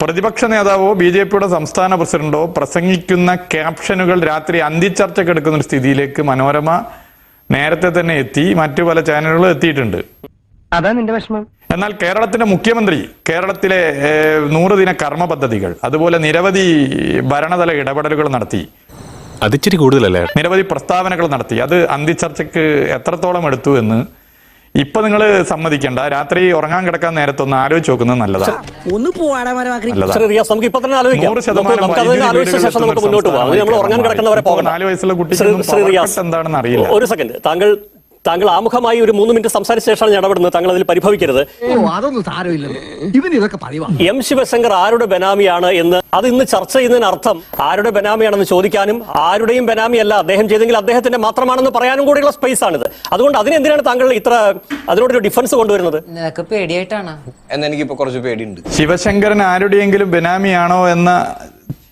പ്രതിപക്ഷ നേതാവോ B J പിയുടെ സംസ്ഥാന പ്രസിഡന്റോ പ്രസംഗിക്കുന്ന ക്യാപ്ഷനുകൾ രാത്രി അന്തിച്ചർച്ചയ്ക്ക് എടുക്കുന്ന ഒരു സ്ഥിതിയിലേക്ക് മനോരമ നേരത്തെ തന്നെ എത്തി മറ്റു പല ചാനലുകളും എത്തിയിട്ടുണ്ട്. അതാ നിന്റെ വിഷമം. എന്നാൽ കേരളത്തിന്റെ മുഖ്യമന്ത്രി കേരളത്തിലെ നൂറ് ദിന കർമ്മ പദ്ധതികൾ അതുപോലെ നിരവധി ഭരണതല ഇടപെടലുകൾ നടത്തി. അതിച്ചിരി കൂടുതലല്ലേ? നിരവധി പ്രസ്താവനകൾ നടത്തി. അത് അന്തിച്ചർച്ചയ്ക്ക് എത്രത്തോളം എടുത്തു എന്ന് ഇപ്പൊ നിങ്ങൾ സമ്മതിക്കേണ്ട. രാത്രി ഉറങ്ങാൻ കിടക്കാൻ നേരത്തെ ഒന്ന് ആലോചിച്ച് നോക്കുന്നത് നല്ലതാണ് ഒന്ന് നമുക്ക് ഇപ്പൊ തന്നെ ആലോചിക്കാം. നൂറ് നമുക്ക് ശതമാനം നമുക്ക് അതിനെ ശേഷം നമുക്ക് മുന്നോട്ട് പോകാം നമ്മൾ ഉറങ്ങാൻ കിടക്കുന്നവരെ ഇപ്പോൾ പോകണം നാല് വയസ്സുള്ള കുട്ടി എന്താണെന്ന് അറിയില്ല. ഒരു സെക്കൻഡ് താങ്കൾ താങ്കൾ ആമുഖമായി ഒരു മൂന്ന് മിനിറ്റ് സംസാരിച്ച ശേഷമാണ് ഞാൻ ഇടപെടുന്നത് താങ്കൾ അതിൽ പരിഭവിക്കരുത്. അതൊന്നും സാരമില്ല ഇതൊക്കെ എം ശിവശങ്കർ ആരുടെ ബനാമിയാണ് എന്ന് അത് ഇന്ന് ചർച്ച ചെയ്യുന്നതിന് അർത്ഥം ആരുടെ ബനാമിയാണെന്ന് ചോദിക്കാനും ആരുടെയും ബനാമിയല്ല അദ്ദേഹം ചെയ്തെങ്കിൽ അദ്ദേഹത്തിന്റെ മാത്രമാണെന്ന് പറയാനും കൂടിയുള്ള സ്പേസ് ആണിത്. അതുകൊണ്ട് അതിനെന്തിനാണ് താങ്കൾ ഇത്ര അതിനോടൊരു ഡിഫൻസ് കൊണ്ടുവരുന്നത്? നിനക്ക് പേടിയായിട്ടാണ്? എന്നെനിക്കിപ്പോ കുറച്ച് പേടിയുണ്ട്. ശിവശങ്കരൻ ആരുടെയെങ്കിലും ബനാമിയാണോ എന്ന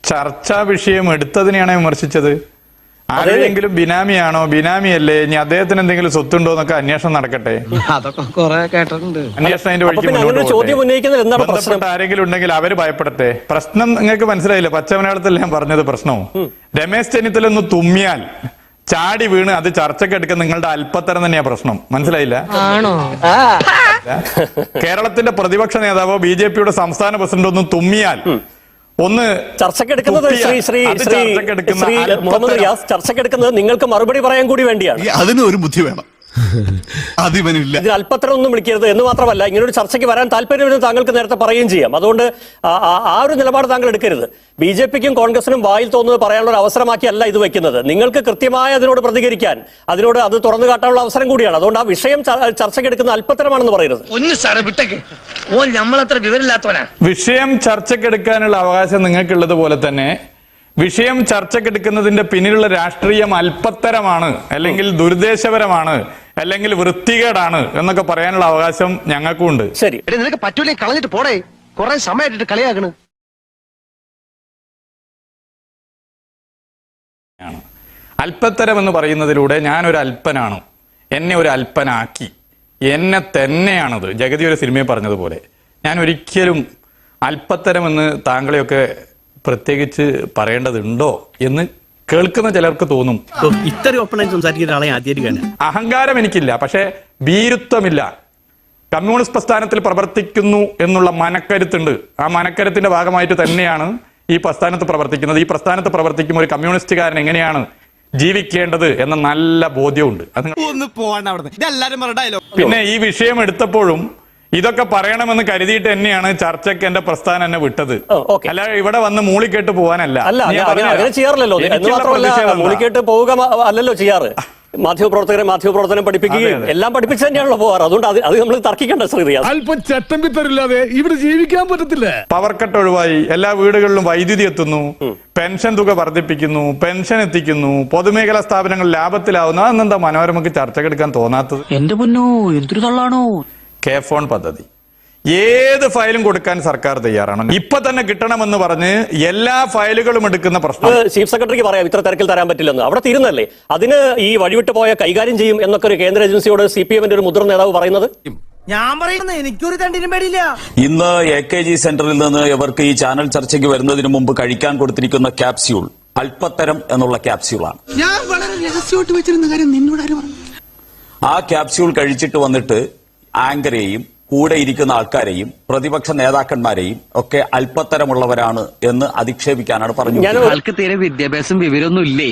ചർച്ചാ വിഷയം എടുത്തതിനെയാണ് വിമർശിച്ചത്. ആരുടെയെങ്കിലും ബിനാമിയാണോ? ബിനാമിയല്ലേ? ഇനി അദ്ദേഹത്തിന് എന്തെങ്കിലും സ്വത്തുണ്ടോ എന്നൊക്കെ അന്വേഷണം നടക്കട്ടെ. അതൊക്കെ കൊറേ കേട്ടിട്ടുണ്ട്. അന്വേഷണം വഴിക്ക് ചോദ്യം എന്താണ് പ്രശ്നം? ആരെങ്കിലും ഉണ്ടെങ്കിൽ അവർ ഭയപ്പെടട്ടെ. പ്രശ്നം നിങ്ങൾക്ക് മനസ്സിലായില്ല? പച്ചമലയാളത്തിൽ ഞാൻ പറഞ്ഞത് പ്രശ്നവും രമേശ് ചെന്നിത്തല ഒന്ന് തുമ്മിയാൽ ചാടി വീണ് അത് ചർച്ചയ്ക്ക് എടുക്കുന്ന നിങ്ങളുടെ അല്പത്തരം തന്നെയാ പ്രശ്നം. മനസ്സിലായില്ല? ആണോ? കേരളത്തിന്റെ പ്രതിപക്ഷ നേതാവോ ബി ജെ പിയുടെ സംസ്ഥാന പ്രസിഡന്റ് ഒന്നും തുമ്മിയാൽ ഒന്ന് ചർച്ചക്കെടുക്കുന്നത് ശ്രീ ശ്രീ ശ്രീ ശ്രീ മുഹമ്മദ് റിയാസ് ചർച്ചക്കെടുക്കുന്നത് നിങ്ങൾക്ക് മറുപടി പറയാൻ കൂടി വേണ്ടിയാണ്. അതിന് ഒരു ബുദ്ധി വേണം. അതിവനില്ല ഇതിന് അല്പത്തരം ഒന്നും വിളിക്കരുത് എന്ന് മാത്രമല്ല ഇങ്ങനെ ഒരു ചർച്ചയ്ക്ക് വരാൻ താല്പര്യമെന്ന് താങ്കൾക്ക് നേരത്തെ പറയുകയും ചെയ്യാം. അതുകൊണ്ട് ആ- ഒരു നിലപാട് താങ്കൾ എടുക്കരുത്. ബി ജെ പിക്കും കോൺഗ്രസിനും വായിൽ തോന്നുന്നത് പറയാനുള്ള ഒരു അവസരമാക്കിയല്ല ഇത് വെക്കുന്നത്. നിങ്ങൾക്ക് കൃത്യമായ അതിനോട് പ്രതികരിക്കാൻ അതിനോട് അത് തുറന്നു കാട്ടാനുള്ള അവസരം കൂടിയാണ്. അതുകൊണ്ട് ആ വിഷയം ചർച്ചയ്ക്ക് എടുക്കുന്ന അല്പത്തരമാണെന്ന് പറയരുത്. ഒന്ന് സാറേ വിട്ടേക്ക്. ഓൻ നമ്മളത്ര വിവരമില്ലാത്തവനാ. വിഷയം ചർച്ചയ്ക്കെടുക്കാനുള്ള അവകാശം നിങ്ങൾക്കുള്ളത് പോലെ തന്നെ വിഷയം ചർച്ചയ്ക്കെടുക്കുന്നതിന്റെ പിന്നിലുള്ള രാഷ്ട്രീയം അല്പത്തരമാണ് അല്ലെങ്കിൽ ദുരുദ്ദേശപരമാണ്. അല്ലെങ്കിൽ വൃത്തികേടാണ് എന്നൊക്കെ പറയാനുള്ള അവകാശം ഞങ്ങൾക്കും ഉണ്ട് ശരി നിനക്ക് പറ്റൂലേ കളഞ്ഞിട്ട് പോടേ. കൊറേ സമയമായിട്ട് കളിയാക്കണ്. അല്പത്തരം എന്ന് പറയുന്നതിലൂടെ ഞാൻ ഒരു അല്പനാണ്. എന്നെ ഒരു അല്പനാക്കി. എന്നെ തന്നെയാണത്. ജഗതി ഒരു സിനിമയിൽ പറഞ്ഞതുപോലെ. ഞാൻ ഒരിക്കലും അല്പത്തരം എന്ന് താങ്കളെയൊക്കെ പ്രത്യേകിച്ച് പറയേണ്ടതുണ്ടോ എന്ന് കേൾക്കുന്ന ചിലർക്ക് തോന്നും. ഇത്ര ഓപ്പണായി സംസാരിക്കുന്ന ആളെ ആദ്യമായിട്ട് കാണാം അഹങ്കാരം എനിക്കില്ല പക്ഷേ ഭീരുത്വമില്ല. കമ്മ്യൂണിസ്റ്റ് പ്രസ്ഥാനത്തിൽ പ്രവർത്തിക്കുന്നു എന്നുള്ള മനക്കരുത്തുണ്ട്. ആ മനക്കരുത്തിന്റെ ഭാഗമായിട്ട് തന്നെയാണ് ഈ പ്രസ്ഥാനത്ത് പ്രവർത്തിക്കുന്നത്. ഈ പ്രസ്ഥാനത്ത് പ്രവർത്തിക്കുമ്പോൾ ഒരു കമ്മ്യൂണിസ്റ്റുകാരൻ എങ്ങനെയാണ് ജീവിക്കേണ്ടത് എന്ന നല്ല ബോധ്യമുണ്ട്. അത് പിന്നെ ഈ വിഷയം എടുത്തപ്പോഴും ഇതൊക്കെ പറയണമെന്ന് കരുതിയിട്ട് തന്നെയാണ് ചർച്ചയ്ക്ക് എന്റെ പ്രസ്ഥാനം എന്നെ വിട്ടത്. അല്ല ഇവിടെ വന്ന് മൂളിക്കേട്ട് പോവാനല്ല. അല്ല അങ്ങനെ- ചെയ്യാറില്ലല്ലോ? മൂളിക്കേട്ട് പോവുക അല്ലല്ലോ ചെയ്യാറ്. മാധ്യമപ്രവർത്തകരെ മാധ്യമപ്രവർത്തനം പഠിപ്പിക്കുകയും. എല്ലാം പഠിപ്പിച്ചു തന്നെയാണല്ലോ പോവാറ് അതുകൊണ്ട് അത് അത് നമ്മൾ തർക്കിക്കേണ്ട ശ്രീ അല്പം അല്പം ചട്ടമ്പിത്തരില്ലാതെ ഇവിടെ ജീവിക്കാൻ പറ്റത്തില്ല. പവർ കട്ട് ഒഴിവായി എല്ലാ വീടുകളിലും വൈദ്യുതി എത്തുന്നു പെൻഷൻ തുക വർദ്ധിപ്പിക്കുന്നു പെൻഷൻ എത്തിക്കുന്നു പൊതുമേഖലാ സ്ഥാപനങ്ങൾ ലാഭത്തിലാവുന്നു. അതെന്താ മനോരമക്ക് ചർച്ചക്കെടുക്കാൻ തോന്നാത്തത്? എന്റെ മുന്നോ എന്തൊരു തള്ളാണോ? കെ ഫോൺ പദ്ധതി. ഏത് ഫയലും കൊടുക്കാൻ സർക്കാർ തയ്യാറാണ്. ഇപ്പൊ തന്നെ കിട്ടണമെന്ന് പറഞ്ഞ് എല്ലാ ഫയലുകളും എടുക്കുന്ന പ്രശ്നം. ചീഫ് സെക്രട്ടറിക്ക് പറയാം ഇത്ര തിരക്കിൽ തരാൻ പറ്റില്ലെന്ന്. അവിടെ തീരുന്നല്ലേ അതിന് ഈ വഴിവിട്ട് പോയ കൈകാര്യം ചെയ്യും എന്നൊക്കെ ഒരു കേന്ദ്ര ഏജൻസിയോട് സി പി എമ്മിന്റെ ഒരു മുതിർന്ന നേതാവ് പറയുന്നത്? ഞാൻ പറയുന്നത് എനിക്കൊരു തണ്ടിനും പേടിയില്ല. ഇന്ന് എ കെ ജി സെന്ററിൽ നിന്ന് ഇവർക്ക് ഈ ചാനൽ ചർച്ചയ്ക്ക് വരുന്നതിന് മുമ്പ് കഴിക്കാൻ കൊടുത്തിരിക്കുന്ന ക്യാപ്സ്യൂൾ അല്പത്തരം എന്നുള്ള ക്യാപ്സ്യൂളാണ്. ഞാൻ വളരെ രഹസ്യമായിട്ട് വെച്ചിരുന്ന കാര്യം നിന്നോട് ആ ക്യാപ്സ്യൂൾ കഴിച്ചിട്ട് വന്നിട്ട് ആങ്കറെയും കൂടെ ഇരിക്കുന്ന ആൾക്കാരെയും പ്രതിപക്ഷ നേതാക്കന്മാരെയും ഒക്കെ അല്പത്തരമുള്ളവരാണ് എന്ന് അധിക്ഷേപിക്കാനാണ് പറഞ്ഞത് വിദ്യാഭ്യാസം വിവരമൊന്നും ഇല്ലേ?